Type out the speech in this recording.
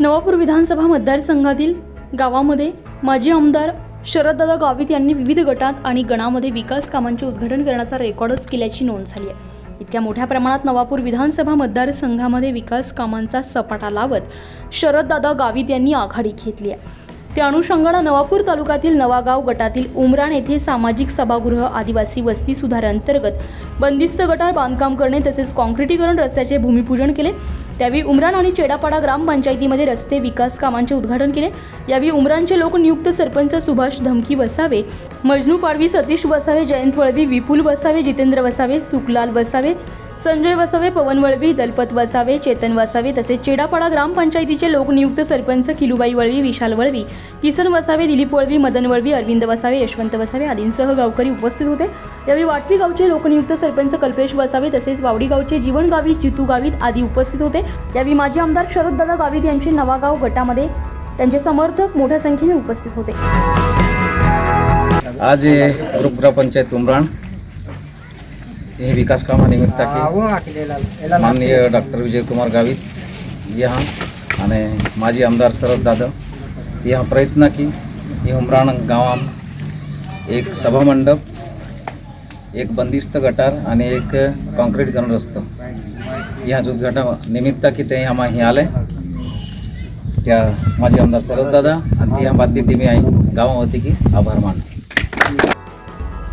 नवापूर विधानसभा मतदारसंघातील गावामध्ये माजी आमदार शरददादा गावित यांनी विविध गटात आणि गणामध्ये विकास कामांचे उद्घाटन करण्याचा रेकॉर्डच केल्याची नोंद झाली आहे. इतक्या मोठ्या प्रमाणात नवापूर विधानसभा मतदारसंघामध्ये विकास कामांचा सपाटा लावत शरददादा गावित यांनी आघाडी घेतली आहे. त्या अनुषंगानं नवापूर तालुक्यातील नवागाव गटातील उमराण येथे सामाजिक सभागृह आदिवासी वस्ती सुधारांतर्गत बंदिस्त गटार बांधकाम करणे तसेच काँक्रिटीकरण रस्त्याचे भूमिपूजन केले. त्यावेळी उमराण आणि चेडापाडा ग्रामपंचायतीमध्ये रस्ते विकास कामांचे उद्घाटन केले. यावेळी उमराणचे लोकनियुक्त सरपंच सुभाष धमकी वसावे मजनू पाडवी सतीश वसावे जयंत वळवी विपुल वसावे जितेंद्र वसावे सुखलाल वसावे संजय वसावे पवन वळवी दलपत वसावे चेतन वसावे तसेच चेडापाडा ग्रामपंचायतीचे लोकनियुक्त सरपंच किलुबाई वळवी विशाल वळवी किसन वसावे दिलीप वळवी मदन वळवी अरविंद वसावे यशवंत वसावे आदींसह गावकरी उपस्थित होते. यावेळी वाटवी गावचे लोकनियुक्त सरपंच कल्पेश वसावे तसेच वावडी गावचे जीवन गावित जितू गावित आदी उपस्थित होते. यावेळी माजी आमदार शरददादा गावित यांचे नवागाव गटामध्ये त्यांचे समर्थक मोठ्या संख्येने उपस्थित होते. आज ग्रामपंचायत उमराण. हे विकास कामानिमित्ताके माननीय डॉक्टर विजयकुमार गावित यहाँ आणि माजी आमदार शरद दादा. यहाँ प्रयत्न की हे उमराण गावात एक सभामंडप एक बंदिस्त गटार आणि एक कॉन्क्रीटीकरण रस्तो ह्या उद्घाटन निमित्त की ते आम्हा हे आले. त्या माजी आमदार शरद दादा आणि त्या बाध्य टीमी आहे गावावरती की आभार मान